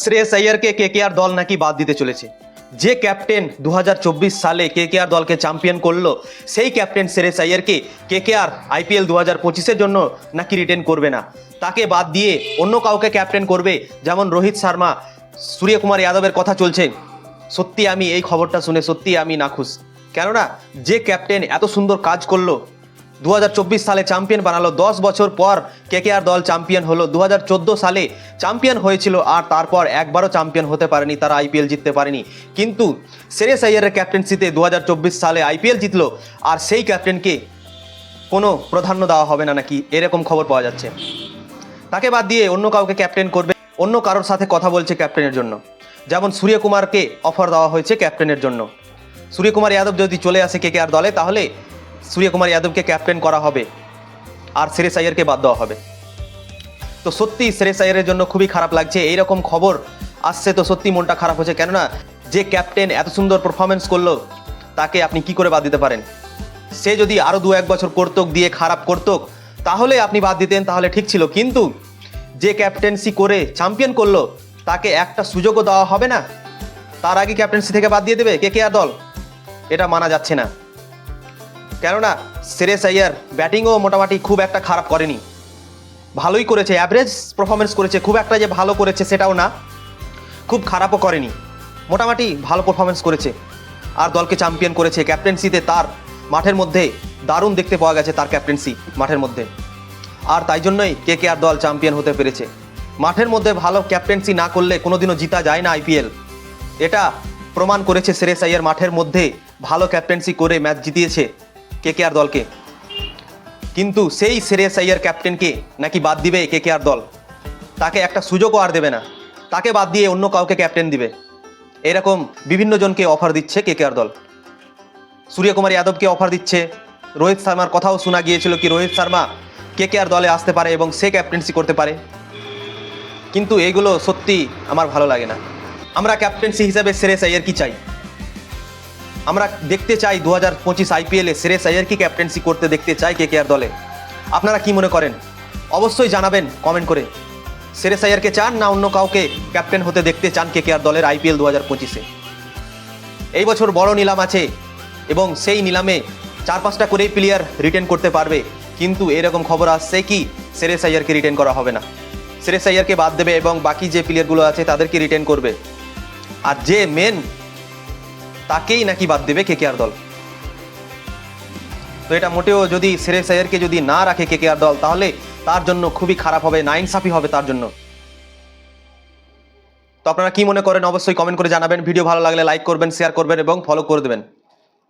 শ্রেয়স আইয়ারকে কেকেআর দল নাকি বাদ দিতে চলেছে। যে ক্যাপ্টেন দু হাজার চব্বিশ সালে কে কেকেআর দলকে চ্যাম্পিয়ন করল, সেই ক্যাপ্টেন শ্রেয়স আইয়ারকে কেকেআর আইপিএল দু হাজার পঁচিশের জন্য নাকি রিটেন করবে না। তাকে বাদ দিয়ে অন্য কাউকে ক্যাপ্টেন করবে, যেমন রোহিত শর্মা, সূর্যকুমার যাদবের কথা চলছে। সত্যি আমি এই খবরটা শুনে সত্যি আমি নাখুশ। কেননা, যে ক্যাপ্টেন এত সুন্দর কাজ করল দু হাজার চব্বিশ সালে চ্যাম্পিয়ন বানালো, দশ বছর পর কেকেআর দল চ্যাম্পিয়ন হলো। দু হাজার চোদ্দ সালে চ্যাম্পিয়ন হয়েছিল আর তারপর একবারও চ্যাম্পিয়ন হতে পারেনি, তারা আইপিএল জিততে পারেনি। কিন্তু সেরেস আইয়ারের ক্যাপ্টেন্সিতে দু হাজার চব্বিশ সালে আইপিএল জিতলো আর সেই ক্যাপ্টেনকে কোনো প্রাধান্য দেওয়া হবে না নাকি, এরকম খবর পাওয়া যাচ্ছে। তাকে বাদ দিয়ে অন্য কাউকে ক্যাপ্টেন করবে, অন্য কারোর সাথে কথা বলছে ক্যাপ্টেনের জন্য। যেমন সূর্যকুমারকে অফার দেওয়া হয়েছে ক্যাপ্টেনের জন্য। সূর্যকুমার যাদব যদি চলে আসে কে আর দলে, তাহলে সূর্যকুমার যাদবকে ক্যাপ্টেন করা হবে আর শ্রেয়স আইয়ারকে বাদ দেওয়া হবে। তো সত্যি শ্রেয়স আইয়ারের জন্য খুবই খারাপ লাগছে, এইরকম খবর আসছে তো সত্যি মনটা খারাপ হচ্ছে কেননা যে ক্যাপ্টেন এত সুন্দর পারফরমেন্স করল, তাকে আপনি কি করে বাদ দিতে পারেন? সে যদি আরও দু এক বছর করতক, দিয়ে খারাপ করতক, তাহলে আপনি বাদ দিতেন, তাহলে ঠিক ছিল। কিন্তু যে ক্যাপ্টেন্সি করে চ্যাম্পিয়ন করল, তাকে একটা সুযোগও দেওয়া হবে না। তার আগে ক্যাপ্টেন্সি থেকে বাদ দিয়ে দেবে? কে কে আর দল? এটা মানা যাচ্ছে না। কেননা শ্রেয়স আইয়ার ব্যাটিংও মোটামুটি খুব একটা খারাপ করেনি। ভালোই করেছে অ্যাভারেজ পারফরমেন্স করেছে, খুব একটা যে ভালো করেছে সেটাও না, খুব খারাপও করেনি। মোটামুটি ভালো পারফরমেন্স করেছে। আর দলকে চ্যাম্পিয়ন করেছে ক্যাপ্টেন্সিতে তার মাঠের মধ্যে দারুণ দেখতে পাওয়া গেছে তার ক্যাপ্টেন্সি মাঠের মধ্যে। আর তাই জন্যই কে কে আর দল চ্যাম্পিয়ন হতে পেরেছে। মাঠের মধ্যে ভালো ক্যাপ্টেন্সি না করলে কোনোদিনও জিতা যায় না আইপিএল এটা প্রমাণ করেছে শ্রেয়স আইয়ার মাঠের মধ্যে ভালো ক্যাপ্টেন্সি করে ম্যাচ জিতিয়েছে। কে কে আর দলকে। কিন্তু সেই শ্রেয়স আইয়ার ক্যাপ্টেনকে নাকি বাদ দিবে কে কে আর দল। তাকে একটা সুযোগও আর দেবে না। তাকে বাদ দিয়ে অন্য কাউকে ক্যাপ্টেন দিবে। এরকম বিভিন্ন জনকে অফার দিচ্ছে কে কে আর দল। সূর্যকুমার যাদবকে অফার দিচ্ছে। রোহিত শর্মার কথাও শোনা গিয়েছিল কি রোহিত শর্মা কে কে আর দলে আসতে পারে এবং সে ক্যাপ্টেন্সি করতে পারে। কিন্তু এইগুলো সত্যি আমার ভালো লাগে না। আমরা ক্যাপ্টেন্সি হিসাবে শ্রেয়স আইয়ার কি চাই? আমরা দেখতে চাই দু হাজার পঁচিশ আইপিএলে শ্রেয়স আইয়ার কি ক্যাপ্টেন্সি করতে দেখতে চাই কে কে আর দলে। আপনারা কি মনে করেন? অবশ্যই জানাবেন কমেন্ট করে। শ্রেয়স আইয়ারকে চান না অন্য কাউকে ক্যাপ্টেন হতে দেখতে চান কে কে আর দলের আইপিএল দু হাজার পঁচিশে? এই বছর বড় নিলাম আছে এবং সেই নিলামে চার পাঁচটা করেই প্লেয়ার রিটেন করতে পারবে। কিন্তু এরকম খবর আসছে কি? শ্রেয়স আইয়ারকে রিটেন করা হবে না। শ্রেয়স আইয়ারকে বাদ দেবে এবং বাকি যে প্লেয়ারগুলো আছে তাদেরকে রিটেন করবে। আর যে মেন তাকেই নাকি বাদ দেবে কেকেআর দল? তো এটা মোটেও যদি সেরে সাইয়ারকে যদি না রাখে কেকেআর দল, তাহলে তার জন্য খুবই খারাপ হবে না ইনসাফি হবে তার জন্য। তো আপনারা কি মনে করেন, অবশ্যই কমেন্ট করে জানাবেন। ভিডিও ভালো লাগলে লাইক করবেন শেয়ার করবেন এবং ফলো করে দেবেন।